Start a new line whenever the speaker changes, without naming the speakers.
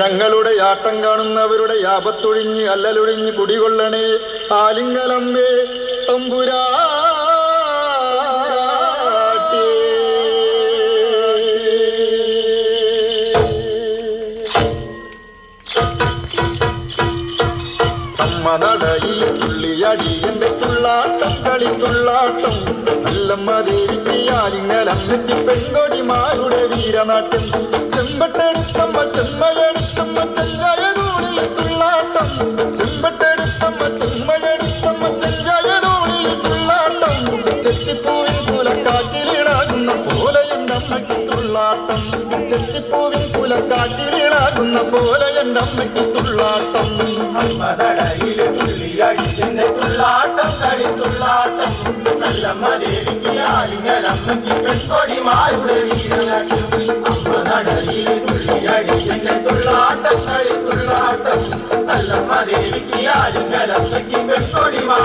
ഞങ്ങളുടെ ആട്ടം കാണുന്നവരുടെ യാപത്തൊഴിഞ്ഞ് അല്ലലൊഴിഞ്ഞ് കുടികൊള്ളണേ. ആലിംഗലമ്മേ തമ്പുരാ നടയിലെ തുള്ളിയടി എന്റെ തുള്ളാട്ടം കളിത്തുള്ളാട്ടം. നല്ലമ്മ ദേവിക്ക് ആലിംഗലം പെൺകൊടിമാരുടെ വീരനാട്ടം ചെമ്പട്ടെടുത്തമ്മ ചെമ്മയെടുത്തമ്മ ചെഞ്ചായതോടി തുള്ളാട്ടം ചെമ്പട്ടെടുത്തമ്മ ചെമ്മയെടുത്തമ്മ ചെഞ്ചായതോടി തുള്ളാട്ടം ചെത്തിപ്പൂവിൻ പോലെ എന്റെ അമ്മയ്ക്ക് തുള്ളാട്ടം ചെത്തിപ്പൂവിൻ പോലെ എന്റെ അമ്മയ്ക്ക് തുള്ളാട്ടം
മതടയിലെ തുള്ളിയടിച്ചെന്റെ തുള്ളാട്ടം കളിത്തുള്ളാട്ടം നല്ല മദേവിക്ക് ആലിങ്ങലമ്മയ്ക്ക് പെൺകൊടിമാരുടെ വീരനാട്യം അമ്മ നടയിലെ துள்ளாட்டம் களி துள்ளாட்டம் அல்லம்மா தேவிக்கு யாருங்கள் அம்மைக்கு பெண் கொடிமா